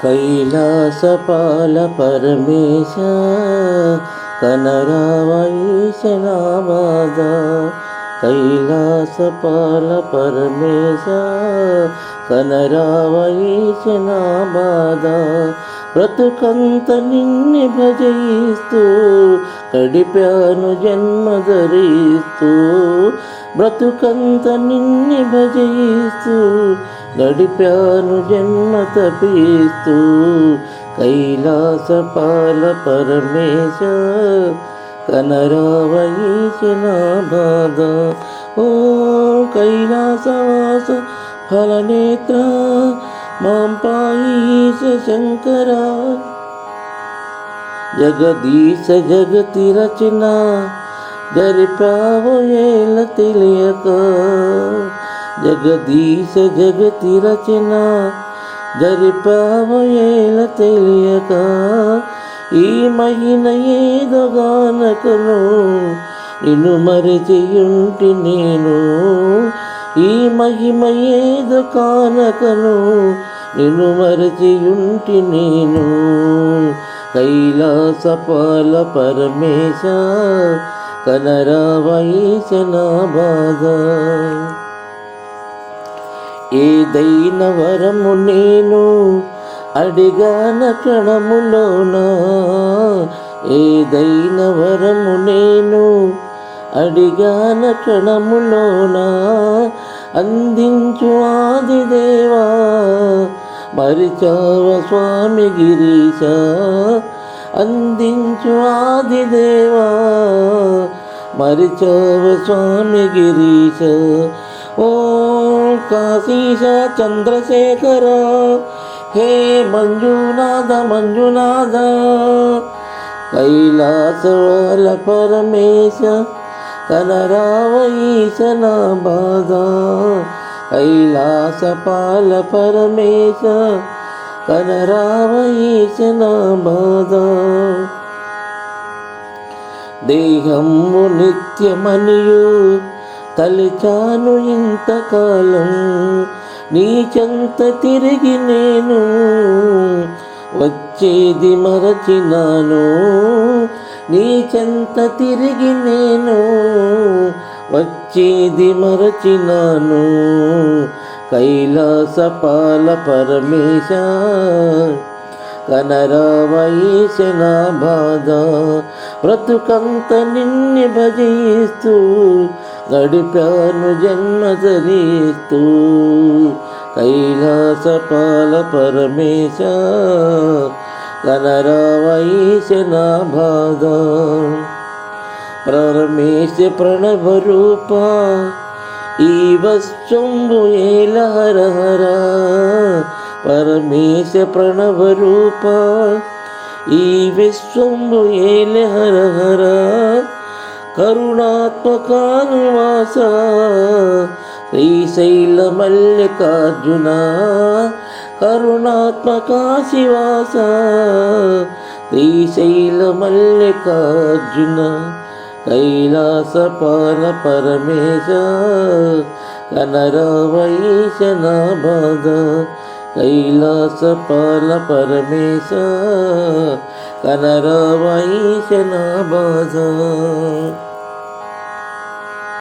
కైలాసపాల పరమేశ కనరావైశనాబాద కైలాసపాల పరమేశ కనరావైశనాబాద బ్రతుకంత నిన్ను భజయిస్తూ గడిపాను జన్మ ధరిస్తూ బ్రతుకంత నిన్ను భజయిస్తూ గడిపాను జన్మ తపిస్తూ కైలాసపాల పరమేశ కనరావయించిన బాధ. ఓ కైలాసవాస ఫలనేత్ర మాం పాయీశ శంకర. జగదీశ జగతి రచన జరిపావు ఏల తెలియక. జగదీశ జగతి రచన జరిపావయేల తెలియక ఈ మహిన ఏదగానకను నిన్ను మరిచియుంటి నేను. ఈ మహిమ ఏదో కానకను నిన్ను మరిచియుంటి నేను. కైలాసపాల పరమేశ కనరావైశన బాధ ఏదైన వరము నేను అడిగాన క్షణములోన ఏదైన వరము నేను అడిగాన క్షణములోన అందించు ఆది దేవా మరిచావ స్వామి గిరీశ అందించు ఆది దేవా మరిచావ స్వామి గిరీశ ఓ కాశీశ చంద్రశేఖర హే మంజునాథ మంజునాథ కైలాసవాల పరమేశ కనరావయీశన బాధ కైలాసపాల పరమేశ కనరావయీశన బాధ దేహము నిత్యమనియు తలిచాను ఇంతకాలం నీచంత తిరిగి నేను వచ్చేది మరచినాను. నీచంత తిరిగి నేను వచ్చేది మరచినాను. కైలాసపాల పరమేశ కనరావయీశన బాధ బ్రతుకంత నిన్ను భజిస్తూ గడిపాను జన్మ ధరిస్తూ కైలాసపాల పరమేశ కనరావయీశన భాగ పరమేశ ప్రణవరూప ఈ వశంభు ఏల హర హర పరమేశ ప్రణవరూప ఈ విశ్వంబు ఏల హర హర కరుణాత్మకానువాస శ్రీశైల మల్లికార్జున కరుణాత్మక శివాస శ్రీశైల మల్లికార్జున కైలాస కైలాసపాల పరమేశ కనరావైశన కైలాస పాల పరమేశ కనరావైశన బాధ